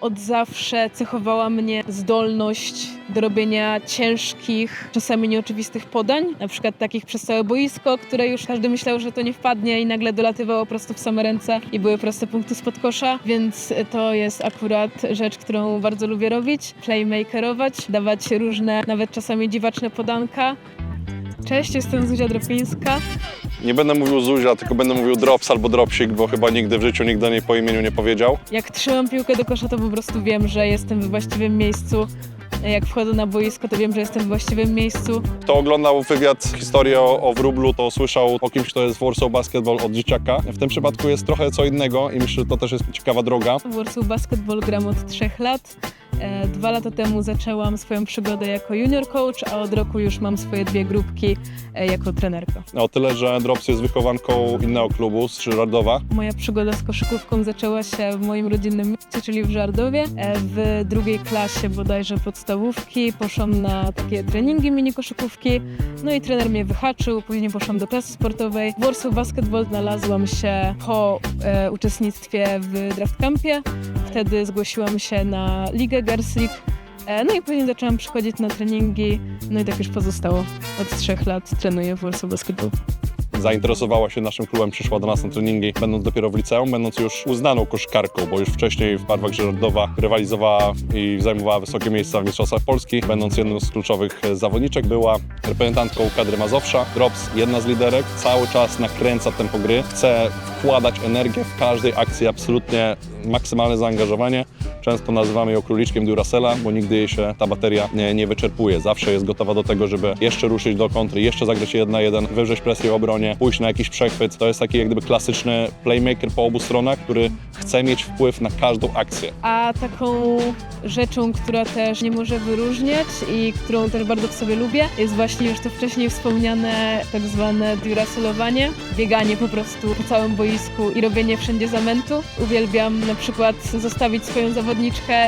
Od zawsze cechowała mnie zdolność do robienia ciężkich, czasami nieoczywistych podań, na przykład takich przez całe boisko, które już każdy myślał, że to nie wpadnie i nagle dolatywało prosto w same ręce i były proste punkty spod kosza, więc to jest akurat rzecz, którą bardzo lubię robić, playmakerować, dawać różne, nawet czasami dziwaczne podanka. Cześć, jestem Zuzia Dropińska. Nie będę mówił Zuzia, tylko będę mówił Drops albo Dropsik, bo chyba nigdy w życiu nikt do niej po imieniu nie powiedział. Jak trzymam piłkę do kosza, to po prostu wiem, że jestem we właściwym miejscu. Jak wchodzę na boisko, to wiem, że jestem w właściwym miejscu. Kto oglądał wywiad, historię o, o Wróblu, to słyszał o kimś, kto jest w Warsaw Basketball od dzieciaka. W tym przypadku jest trochę co innego i myślę, że to też jest ciekawa droga. W Warsaw Basketball gram od trzech lat. E, Dwa lata temu zaczęłam swoją przygodę jako junior coach, a od roku już mam swoje dwie grupki e, jako trenerka. O tyle, że Drops jest wychowanką innego klubu z Żyrardowa. Moja przygoda z koszykówką zaczęła się w moim rodzinnym mieście, czyli w Żardowie. E, W drugiej klasie bodajże podstawówki poszłam na takie treningi mini koszykówki, no i trener mnie wyhaczył, później poszłam do klasy sportowej. W Warsaw Basketball znalazłam się po e, uczestnictwie w draft campie. Wtedy zgłosiłam się na ligę League. E, No i później zaczęłam przychodzić na treningi, no i tak już pozostało. Od trzech lat trenuję w Warsaw Basketball. Zainteresowała się naszym klubem, przyszła do nas na treningi, będąc dopiero w liceum, będąc już uznaną koszkarką, bo już wcześniej w barwach Żyrardowa rywalizowała i zajmowała wysokie miejsca w Mistrzostwach Polski, będąc jedną z kluczowych zawodniczek, była reprezentantką kadry Mazowsza. Drops, jedna z liderek, cały czas nakręca tempo gry, chce wkładać energię w każdej akcji, absolutnie maksymalne zaangażowanie. Często nazywamy ją króliczkiem Duracella, bo nigdy jej się ta bateria nie, nie wyczerpuje. Zawsze jest gotowa do tego, żeby jeszcze ruszyć do kontry, jeszcze zagrać jeden na jeden, wywrzeć presję w obronie, pójść na jakiś przechwyt. To jest taki jak gdyby klasyczny playmaker po obu stronach, który chce mieć wpływ na każdą akcję. A taką rzeczą, która też nie może wyróżniać i którą też bardzo w sobie lubię, jest właśnie już to wcześniej wspomniane tak zwane duracelowanie, bieganie po prostu po całym boisku i robienie wszędzie zamętu. Uwielbiam na przykład zostawić swoją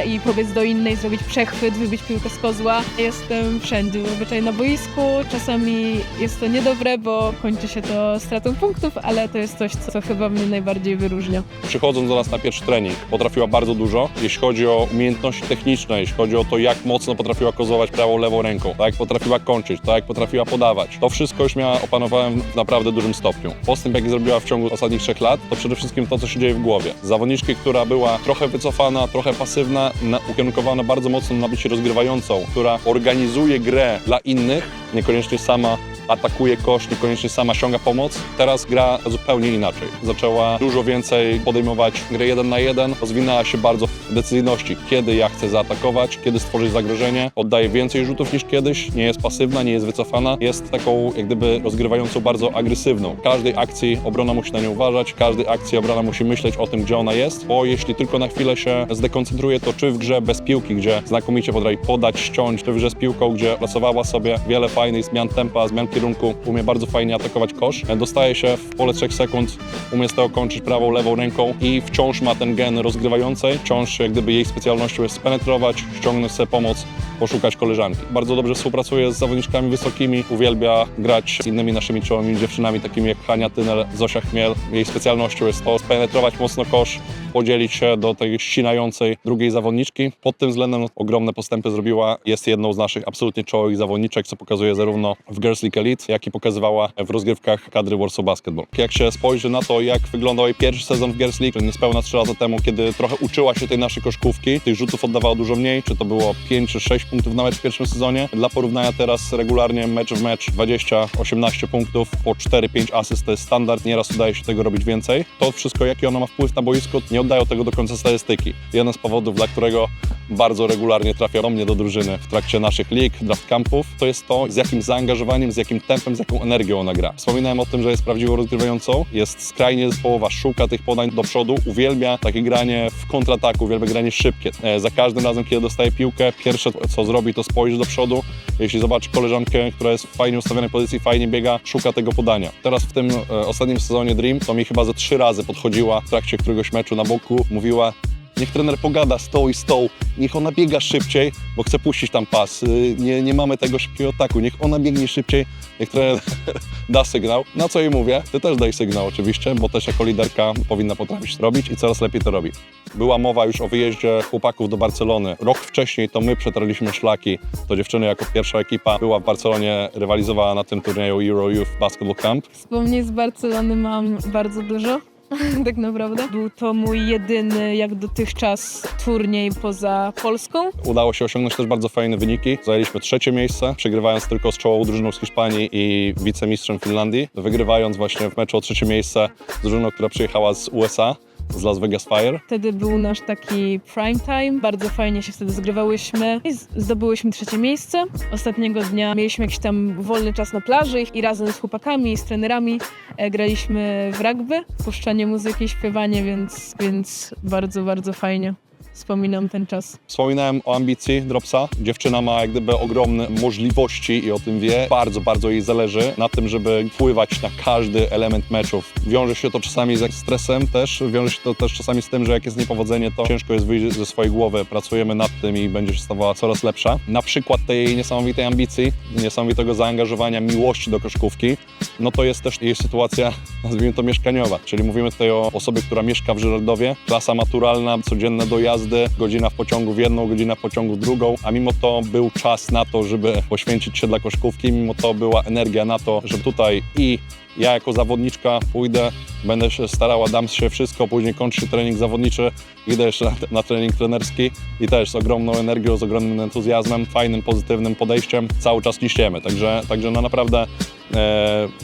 i pobiec do innej, zrobić przechwyt, wybić piłkę z kozła. Jestem wszędzie, zazwyczaj na boisku. Czasami jest to niedobre, bo kończy się to stratą punktów, ale to jest coś, co chyba mnie najbardziej wyróżnia. Przychodząc do nas na pierwszy trening, potrafiła bardzo dużo, jeśli chodzi o umiejętności techniczne, jeśli chodzi o to, jak mocno potrafiła kozować prawą, lewą ręką, tak jak potrafiła kończyć, tak jak potrafiła podawać. To wszystko już miała opanowałem w naprawdę dużym stopniu. Postęp, jaki zrobiła w ciągu ostatnich trzech lat, to przede wszystkim to, co się dzieje w głowie. Zawodniczki, która była trochę wycofana, trochę pasywna, na, ukierunkowana bardzo mocno na bycie rozgrywającą, która organizuje grę dla innych, niekoniecznie sama atakuje kosz, niekoniecznie sama ściąga pomoc. Teraz gra zupełnie inaczej. Zaczęła dużo więcej podejmować gry jeden na jeden, rozwinęła się bardzo w decyzyjności, kiedy ja chcę zaatakować, kiedy stworzyć zagrożenie. Oddaje więcej rzutów niż kiedyś, nie jest pasywna, nie jest wycofana, jest taką jak gdyby rozgrywającą bardzo agresywną. W każdej akcji obrona musi na nią uważać, w każdej akcji obrona musi myśleć o tym, gdzie ona jest, bo jeśli tylko na chwilę się zdekoncentruje, to czy w grze bez piłki, gdzie znakomicie potrafi podać, ściąć, czy w grze z piłką, gdzie pracowała sobie wiele fajnych zmian tempa, zmian kierunku, umie bardzo fajnie atakować kosz, dostaje się w pole 3 sekund, umie z tego kończyć prawą, lewą ręką i wciąż ma ten gen rozgrywającej, wciąż jak gdyby jej specjalnością jest spenetrować, ściągnąć sobie pomoc, poszukać koleżanki. Bardzo dobrze współpracuje z zawodniczkami wysokimi, uwielbia grać z innymi naszymi czołowymi dziewczynami, takimi jak Hania Tynel, Zosia Chmiel. Jej specjalnością jest to spenetrować mocno kosz, podzielić się do tej ścinającej drugiej zawodniczki. Pod tym względem ogromne postępy zrobiła. Jest jedną z naszych absolutnie czołowych zawodniczek, co pokazuje zarówno w Girls League Elite, jak i pokazywała w rozgrywkach kadry Warsaw Basketball. Jak się spojrzy na to, jak wyglądał jej pierwszy sezon w Girls League, niespełna 3 lata temu, kiedy trochę uczyła się tej naszej koszkówki, tych rzutów oddawała dużo mniej, czy to było 5 czy 6 punktów na w pierwszym sezonie. Dla porównania teraz regularnie mecz w mecz 20-18 punktów, po 4-5 asyst to jest standard, nieraz udaje się tego robić więcej. To wszystko, jaki ona ma wpływ na boisko, nie oddają tego do końca statystyki. Jeden z powodów, dla którego bardzo regularnie trafia do mnie do drużyny w trakcie naszych lig, draft campów, to jest to, z jakim zaangażowaniem, z jakim tempem, z jaką energią ona gra. Wspominałem o tym, że jest prawdziwą rozgrywającą, jest skrajnie zespołowa, szuka tych podań do przodu, uwielbia takie granie w kontrataku, uwielbia granie szybkie. E, Za każdym razem, kiedy dostaje piłkę, pierwsze co zrobi, to spojrzy do przodu. Jeśli zobaczy koleżankę, która jest w fajnie ustawionej pozycji, fajnie biega, szuka tego podania. Teraz w tym e, ostatnim sezonie Dream, to mi chyba ze trzy razy podchodziła w trakcie któregoś meczu na boku, mówiła niech trener pogada z tą i z tą, niech ona biega szybciej, bo chce puścić tam pas. Y, Nie, nie mamy tego szybkiego ataku, niech ona biegnie szybciej, niech trener da sygnał. Na co jej mówię? Ty też daj sygnał oczywiście, bo też jako liderka powinna potrafić to robić i coraz lepiej to robi. Była mowa już o wyjeździe chłopaków do Barcelony. Rok wcześniej to my przetarliśmy szlaki. To dziewczyny jako pierwsza ekipa była w Barcelonie, rywalizowała na tym turnieju Euro Youth Basketball Camp. Wspomnień z Barcelony mam bardzo dużo. Tak naprawdę. Był to mój jedyny, jak dotychczas, turniej poza Polską. Udało się osiągnąć też bardzo fajne wyniki. Zajęliśmy trzecie miejsce, przegrywając tylko z czołową drużyną z Hiszpanii i wicemistrzem Finlandii. Wygrywając właśnie w meczu o trzecie miejsce z drużyną, która przyjechała z USA, z Las Vegas Fire. Wtedy był nasz taki prime time. Bardzo fajnie się wtedy zgrywałyśmy i zdobyłyśmy trzecie miejsce. Ostatniego dnia mieliśmy jakiś tam wolny czas na plaży i razem z chłopakami i z trenerami e, graliśmy w rugby. Puszczanie muzyki, śpiewanie, więc, więc bardzo, bardzo fajnie. Wspominam ten czas. Wspominałem o ambicji Dropsa. Dziewczyna ma jak gdyby ogromne możliwości i o tym wie. Bardzo, bardzo jej zależy na tym, żeby wpływać na każdy element meczów. Wiąże się to czasami ze stresem też, wiąże się to też czasami z tym, że jak jest niepowodzenie, to ciężko jest wyjść ze swojej głowy. Pracujemy nad tym i będzie się stawała coraz lepsza. Na przykład tej niesamowitej ambicji, niesamowitego zaangażowania, miłości do koszkówki, no to jest też jej sytuacja, nazwijmy to mieszkaniowa. Czyli mówimy tutaj o osobie, która mieszka w Żyrardowie, klasa maturalna, codzienne dojazdy, godzina w pociągu w jedną, godzina w pociągu w drugą, a mimo to był czas na to, żeby poświęcić się dla koszkówki, mimo to była energia na to, że tutaj i ja jako zawodniczka pójdę, będę się starała, dam się wszystko, później kończy się trening zawodniczy, idę jeszcze na, na trening trenerski i też z ogromną energią, z ogromnym entuzjazmem, fajnym, pozytywnym podejściem cały czas ciśniemy. Także, także no naprawdę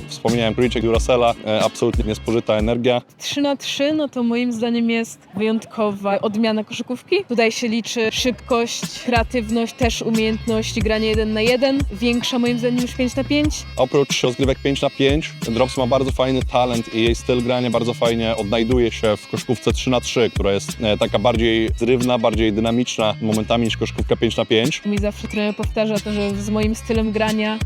wspomniałem króliczek Duracella, e, absolutnie niespożyta energia. 3 na 3 no to moim zdaniem jest wyjątkowa odmiana koszykówki. Tutaj się liczy szybkość, kreatywność, też umiejętność grania 1 na 1. Większa moim zdaniem niż 5 na 5. Oprócz rozgrywek 5 na 5, Drops ma bardzo fajny talent i jej styl grania bardzo fajnie odnajduje się w koszkówce 3 na 3, która jest e, taka bardziej zrywna, bardziej dynamiczna momentami niż koszkówka 5 na 5. Mi zawsze trener powtarza to, że z moim stylem grania,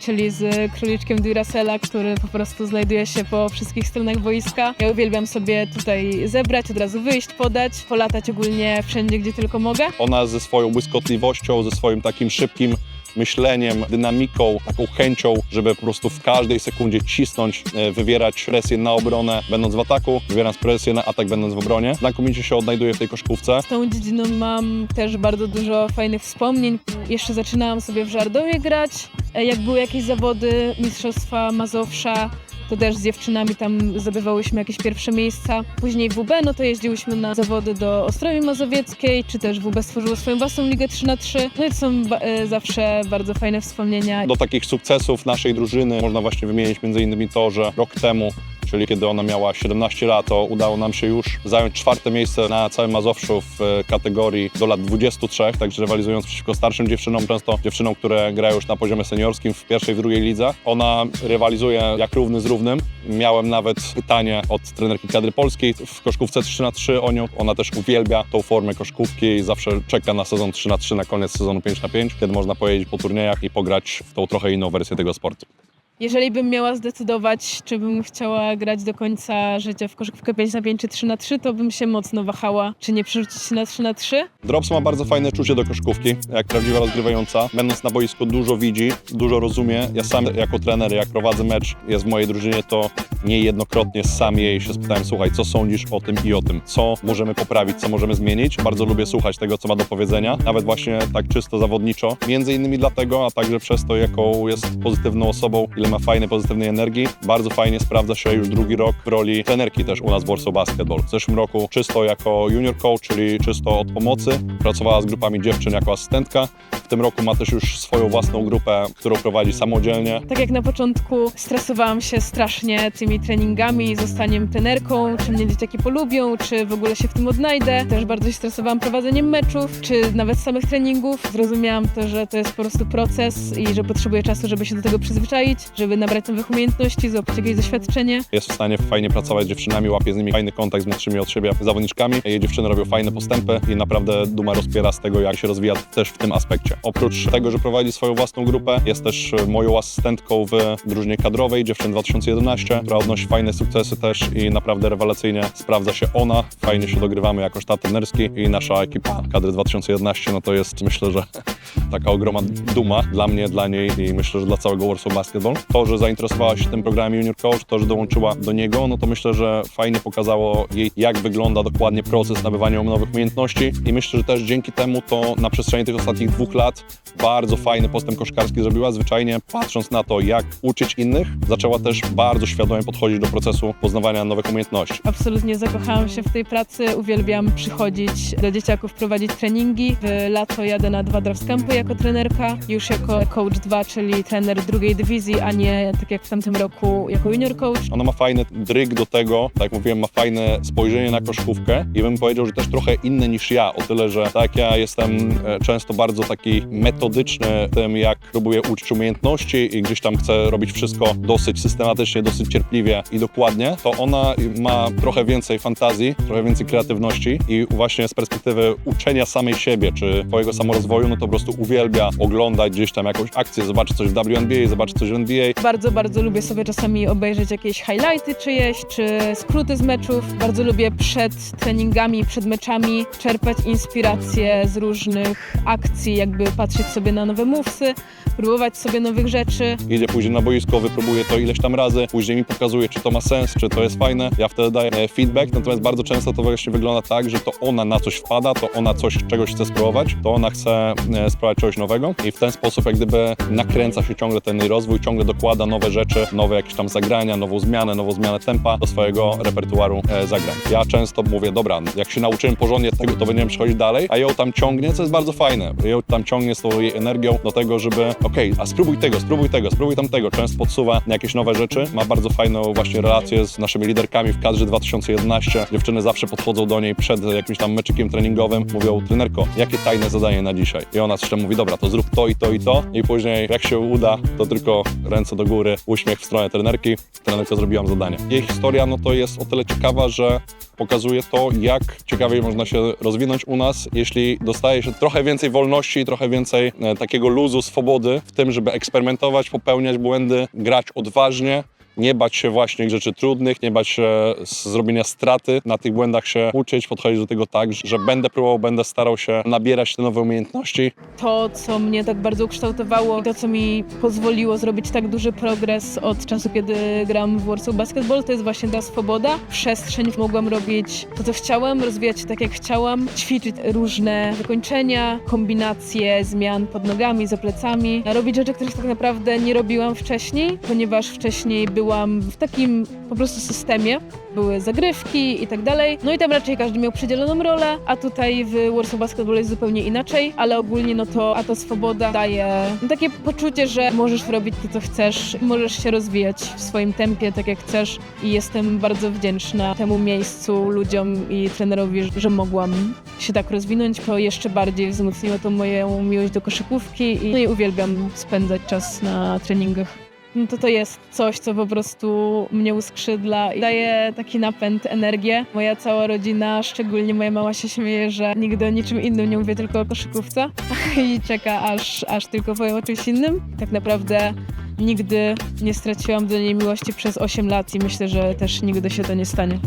czyli z króliczkiem Duracella, który po prostu znajduje się po wszystkich stronach boiska. Ja uwielbiam sobie tutaj zebrać, od razu wyjść, podać, polatać ogólnie wszędzie, gdzie tylko mogę. Ona ze swoją błyskotliwością, ze swoim takim szybkim myśleniem, dynamiką, taką chęcią, żeby po prostu w każdej sekundzie cisnąć, e, wywierać presję na obronę, będąc w ataku, wywierać presję na atak, będąc w obronie. Znakomicie się odnajduje w tej koszkówce. Z tą dziedziną mam też bardzo dużo fajnych wspomnień. Jeszcze zaczynałam sobie w Żardowie grać. E, Jak były jakieś zawody Mistrzostwa Mazowsza, to też z dziewczynami tam zdobywałyśmy jakieś pierwsze miejsca. Później WB, no to jeździłyśmy na zawody do Ostrowi Mazowieckiej, czy też WB stworzyło swoją własną ligę 3 na 3 No i to są ba- e, zawsze bardzo fajne wspomnienia. Do takich sukcesów naszej drużyny można właśnie wymienić m.in. to, że rok temu czyli kiedy ona miała 17 lat, to udało nam się już zająć czwarte miejsce na całym Mazowszu w e, kategorii do lat 23, także rywalizując przeciwko starszym dziewczynom, często dziewczynom, które grają już na poziomie seniorskim w pierwszej, w drugiej lidze. Ona rywalizuje jak równy z równym. Miałem nawet pytanie od trenerki kadry polskiej w koszkówce 3 na 3 o nią. Ona też uwielbia tą formę koszkówki i zawsze czeka na sezon 3 na 3 na koniec sezonu 5 na 5 kiedy można pojeździć po turniejach i pograć w tą trochę inną wersję tego sportu. Jeżeli bym miała zdecydować, czy bym chciała grać do końca życia w koszykówkę 5 na 5 czy 3 na 3 to bym się mocno wahała, czy nie przerzucić się na 3 na 3 Drops ma bardzo fajne czucie do koszkówki, jak prawdziwa rozgrywająca. Będąc na boisku dużo widzi, dużo rozumie. Ja sam jako trener, jak prowadzę mecz, jest w mojej drużynie, to niejednokrotnie sam jej się spytałem, słuchaj, co sądzisz o tym i o tym? Co możemy poprawić, co możemy zmienić? Bardzo lubię słuchać tego, co ma do powiedzenia, nawet właśnie tak czysto zawodniczo. Między innymi dlatego, a także przez to, jaką jest pozytywną osobą, ile ma fajnej, pozytywnej energii. Bardzo fajnie sprawdza się już drugi rok w roli trenerki też u nas w Warsaw Basketball. W zeszłym roku czysto jako junior coach, czyli czysto od pomocy. Pracowała z grupami dziewczyn jako asystentka. W tym roku ma też już swoją własną grupę, którą prowadzi samodzielnie. Tak jak na początku stresowałam się strasznie tymi treningami, zostaniem trenerką, czy mnie dzieciaki polubią, czy w ogóle się w tym odnajdę. Też bardzo się stresowałam prowadzeniem meczów, czy nawet samych treningów. Zrozumiałam to, że to jest po prostu proces i że potrzebuję czasu, żeby się do tego przyzwyczaić. Żeby nabrać nowych umiejętności, złapać jakieś doświadczenie. Jest w stanie fajnie pracować z dziewczynami, łapie z nimi fajny kontakt z młodszymi od siebie zawodniczkami. Jej dziewczyny robią fajne postępy i naprawdę Duma rozpiera z tego, jak się rozwija też w tym aspekcie. Oprócz tego, że prowadzi swoją własną grupę, jest też e, moją asystentką w drużynie kadrowej Dziewczyn 2011, która odnosi fajne sukcesy też i naprawdę rewelacyjnie sprawdza się ona. Fajnie się dogrywamy jako sztab trenerski i nasza ekipa kadry 2011, no to jest myślę, że taka ogromna duma dla mnie, dla niej i myślę, że dla całego Warsaw Basketball. To, że zainteresowała się tym programem Junior Coach, to, że dołączyła do niego, no to myślę, że fajnie pokazało jej, jak wygląda dokładnie proces nabywania nowych umiejętności i myślę, że też dzięki temu to na przestrzeni tych ostatnich dwóch lat bardzo fajny postęp koszkarski zrobiła. Zwyczajnie patrząc na to, jak uczyć innych, zaczęła też bardzo świadomie podchodzić do procesu poznawania nowych umiejętności. Absolutnie zakochałam się w tej pracy, uwielbiam przychodzić do dzieciaków, prowadzić treningi. W lato jadę na dwa draft jako trenerka, już jako coach 2, czyli trener drugiej dywizji, a nie tak jak w tamtym roku jako junior coach. Ona ma fajny dryg do tego, tak jak mówiłem, ma fajne spojrzenie na koszykówkę i bym powiedział, że też trochę inne niż ja, o tyle, że tak ja jestem e, często bardzo taki metodyczny w tym, jak próbuję uczyć umiejętności i gdzieś tam chcę robić wszystko dosyć systematycznie, dosyć cierpliwie i dokładnie, to ona ma trochę więcej fantazji, trochę więcej kreatywności i właśnie z perspektywy uczenia samej siebie, czy twojego samorozwoju, no to po prostu uwielbia oglądać gdzieś tam jakąś akcję, zobaczyć coś w WNBA, zobaczyć coś w NBA, Bardzo, bardzo lubię sobie czasami obejrzeć jakieś highlighty czyjeś, czy skróty z meczów. Bardzo lubię przed treningami, przed meczami czerpać inspiracje z różnych akcji, jakby patrzeć sobie na nowe mówsy, próbować sobie nowych rzeczy. idzie później na boisko, wypróbuje to ileś tam razy, później mi pokazuje, czy to ma sens, czy to jest fajne. Ja wtedy daję e, feedback, natomiast bardzo często to właśnie wygląda tak, że to ona na coś wpada, to ona coś, czegoś chce spróbować, to ona chce e, spróbować czegoś nowego i w ten sposób jak gdyby nakręca się ciągle ten rozwój, ciągle dokłada nowe rzeczy, nowe jakieś tam zagrania, nową zmianę, nową zmianę tempa do swojego repertuaru e, zagrań. Ja często mówię, dobra, jak się nauczyłem porządnie tego, to będziemy przechodzić dalej, a ją tam ciągnie, co jest bardzo fajne. Ją tam ciągnie z tą jej energią do tego, żeby okej, a spróbuj tego, spróbuj tego, spróbuj tamtego. Często podsuwa jakieś nowe rzeczy. Ma bardzo fajną właśnie relację z naszymi liderkami w kadrze 2011. Dziewczyny zawsze podchodzą do niej przed jakimś tam meczykiem treningowym, mówią, trenerko, jakie tajne zadanie na dzisiaj? I ona coś mówi, dobra, to zrób to i to i to. I później, jak się uda, to tylko ręce do góry, uśmiech w stronę trenerki. Trenerka zrobiłam zadanie. Jej historia, no to jest o tyle ciekawa, że pokazuje to, jak ciekawie można się rozwinąć u nas, jeśli dostaje się trochę więcej wolności trochę więcej e, takiego luzu, swobody w tym, żeby eksperymentować, popełniać błędy, grać odważnie. Nie bać się właśnie rzeczy trudnych, nie bać się zrobienia straty, na tych błędach się uczyć, podchodzić do tego tak, że będę próbował, będę starał się nabierać te nowe umiejętności. To, co mnie tak bardzo ukształtowało i to, co mi pozwoliło zrobić tak duży progres od czasu, kiedy gram w Warsaw Basketball, to jest właśnie ta swoboda. Przestrzeń mogłam robić to, co chciałam, rozwijać się tak, jak chciałam, ćwiczyć różne wykończenia, kombinacje zmian pod nogami, za plecami, robić rzeczy, których tak naprawdę nie robiłam wcześniej, ponieważ wcześniej byłam w takim po prostu systemie, były zagrywki i tak dalej. No i tam raczej każdy miał przydzieloną rolę, a tutaj w Warsaw Basketball jest zupełnie inaczej, ale ogólnie no to, a ta swoboda daje takie poczucie, że możesz robić to, co chcesz, możesz się rozwijać w swoim tempie, tak jak chcesz. I jestem bardzo wdzięczna temu miejscu, ludziom i trenerowi, że- mogłam się tak rozwinąć, to jeszcze bardziej wzmocniło to moją miłość do koszykówki i, no i uwielbiam spędzać czas na treningach no to to jest coś, co po prostu mnie uskrzydla i daje taki napęd, energię. Moja cała rodzina, szczególnie moja mama się śmieje, że nigdy o niczym innym nie mówię, tylko o koszykówce i czeka, aż, aż tylko powiem o czymś innym. Tak naprawdę nigdy nie straciłam do niej miłości przez 8 lat i myślę, że też nigdy się to nie stanie.